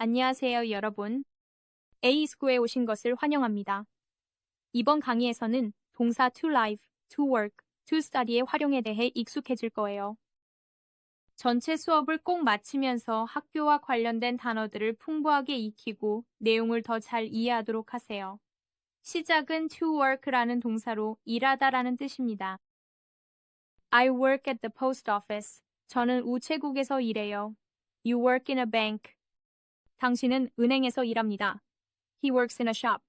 안녕하세요, 여러분. A스쿠에 오신 것을 환영합니다. 이번 강의에서는 동사 to live, to work, to study의 활용에 대해 익숙해질 거예요. 전체 수업을 꼭 마치면서 학교와 관련된 단어들을 풍부하게 익히고 내용을 더 잘 이해하도록 하세요. 시작은 to work라는 동사로 일하다라는 뜻입니다. I work at the post office. 저는 우체국에서 일해요. You work in a bank. 당신은 은행에서 일합니다. He works in a shop.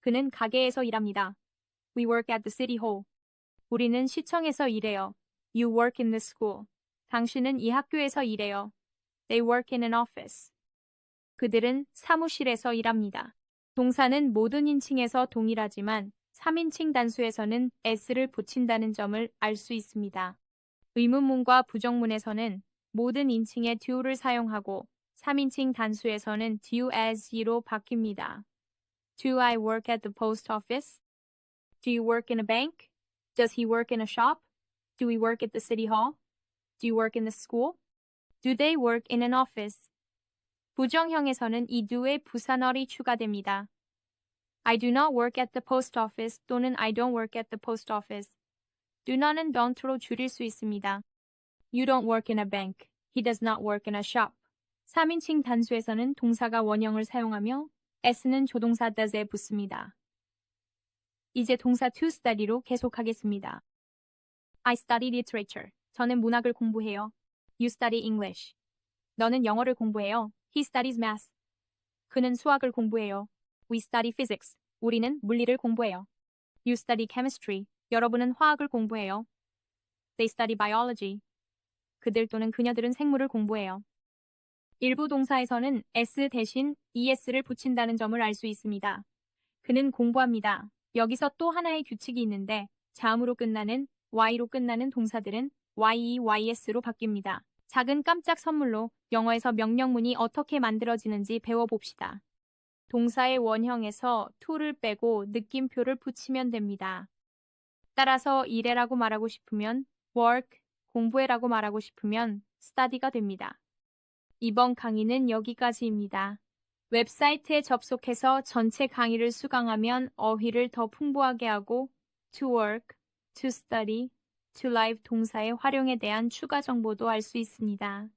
그는 가게에서 일합니다. We work at the city hall. 우리는 시청에서 일해요. You work in the school. 당신은 이 학교에서 일해요. They work in an office. 그들은 사무실에서 일합니다. 동사는 모든 인칭에서 동일하지만 3인칭 단수에서는 s를 붙인다는 점을 알 수 있습니다. 의문문과 부정문에서는 모든 인칭에 do를 사용하고 3인칭 단수에서는 do as 로 바뀝니다. Do I work at the post office? Do you work in a bank? Does he work in a shop? Do we work at the city hall? Do you work in the school? Do they work in an office? 부정형에서는 이 do에 부산어리 추가됩니다. I do not work at the post office 또는 I don't work at the post office. do not은 don't로 줄일 수 있습니다. You don't work in a bank. He does not work in a shop. 3인칭 단수에서는 동사가 원형을 사용하며 s는 조동사 does에 붙습니다. 이제 동사 to study로 계속하겠습니다. I study literature. 저는 문학을 공부해요. You study English. 너는 영어를 공부해요. He studies math. 그는 수학을 공부해요. We study physics. 우리는 물리를 공부해요. You study chemistry. 여러분은 화학을 공부해요. They study biology. 그들 또는 그녀들은 생물을 공부해요. 일부 동사에서는 s 대신 es를 붙인다는 점을 알 수 있습니다. 그는 공부합니다. 여기서 또 하나의 규칙이 있는데 자음으로 끝나는 y로 끝나는 동사들은 ye, ys로 바뀝니다. 작은 깜짝 선물로 영어에서 명령문이 어떻게 만들어지는지 배워봅시다. 동사의 원형에서 to를 빼고 느낌표를 붙이면 됩니다. 따라서 일해라고 말하고 싶으면 work, 공부해라고 말하고 싶으면 study가 됩니다. 이번 강의는 여기까지입니다. 웹사이트에 접속해서 전체 강의를 수강하면 어휘를 더 풍부하게 하고 to work, to study, to live 동사의 활용에 대한 추가 정보도 알 수 있습니다.